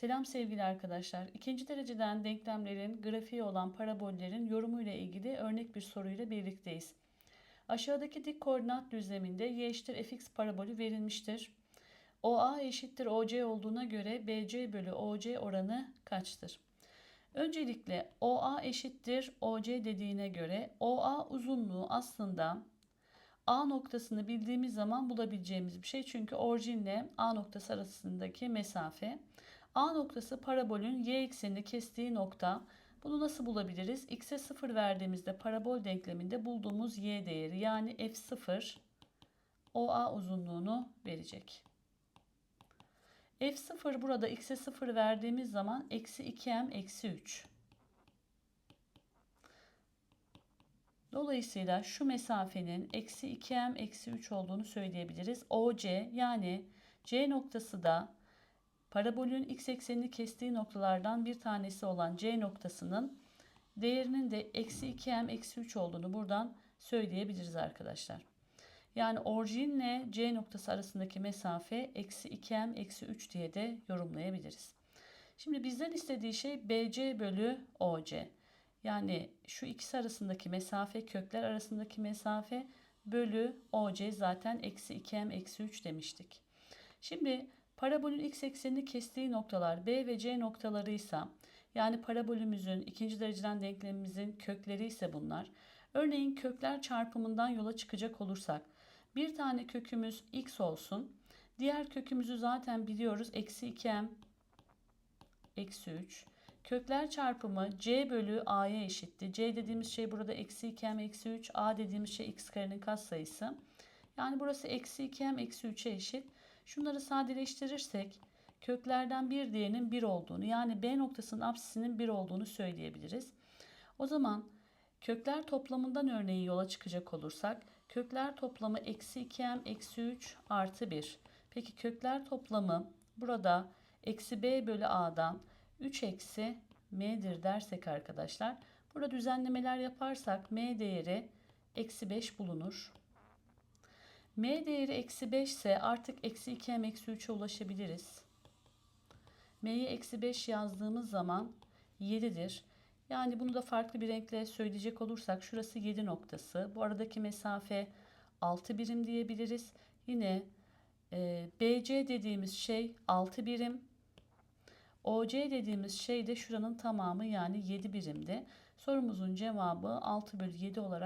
Selam sevgili arkadaşlar. İkinci dereceden denklemlerin grafiği olan parabollerin yorumuyla ilgili örnek bir soruyla birlikteyiz. Aşağıdaki dik koordinat düzleminde y eşittir fx parabolü verilmiştir. OA eşittir OC olduğuna göre BC bölü OC oranı kaçtır? Öncelikle OA eşittir OC dediğine göre OA uzunluğu aslında A noktasını bildiğimiz zaman bulabileceğimiz bir şey. Çünkü orijinle A noktası arasındaki mesafe. A noktası parabolün y eksenini kestiği nokta. Bunu nasıl bulabiliriz? X'e 0 verdiğimizde parabol denkleminde bulduğumuz y değeri yani f0 OA uzunluğunu verecek. f0 burada x'e 0 verdiğimiz zaman eksi 2m eksi 3. Dolayısıyla şu mesafenin eksi 2m eksi 3 olduğunu söyleyebiliriz. OC yani C noktası da parabolün x eksenini kestiği noktalardan bir tanesi olan C noktasının değerinin de eksi 2m eksi 3 olduğunu buradan söyleyebiliriz arkadaşlar. Yani orijinle C noktası arasındaki mesafe eksi 2m eksi 3 diye de yorumlayabiliriz. Şimdi bizden istediği şey BC bölü OC. Yani şu ikisi arasındaki mesafe kökler arasındaki mesafe bölü OC zaten eksi 2m eksi 3 demiştik. Şimdi parabolün x eksenini kestiği noktalar B ve C noktalarıysa yani parabolümüzün ikinci dereceden denklemimizin kökleri ise bunlar. Örneğin kökler çarpımından yola çıkacak olursak bir tane kökümüz x olsun. Diğer kökümüzü zaten biliyoruz. Eksi 2m eksi 3. Kökler çarpımı c bölü a'ya eşitti. c dediğimiz şey burada eksi 2m eksi 3. a dediğimiz şey x karenin katsayısı. Yani burası eksi 2m eksi 3'e eşit. Şunları sadeleştirirsek köklerden bir diğerinin 1 olduğunu yani b noktasının apsisinin 1 olduğunu söyleyebiliriz. O zaman kökler toplamından örneğin yola çıkacak olursak kökler toplamı eksi 2m eksi 3 artı 1. Peki kökler toplamı burada eksi b bölü a'dan 3 eksi m'dir dersek arkadaşlar. Burada düzenlemeler yaparsak m değeri eksi 5 bulunur. M değeri eksi 5 ise artık eksi 2m eksi 3'e ulaşabiliriz. m'ye eksi 5 yazdığımız zaman 7'dir. Yani bunu da farklı bir renkle söyleyecek olursak şurası 7 noktası. Bu aradaki mesafe 6 birim diyebiliriz. Yine e, BC dediğimiz şey 6 birim. OC dediğimiz şey de şuranın tamamı yani 7 birimdi. Sorumuzun cevabı 6 bölü 7 olarak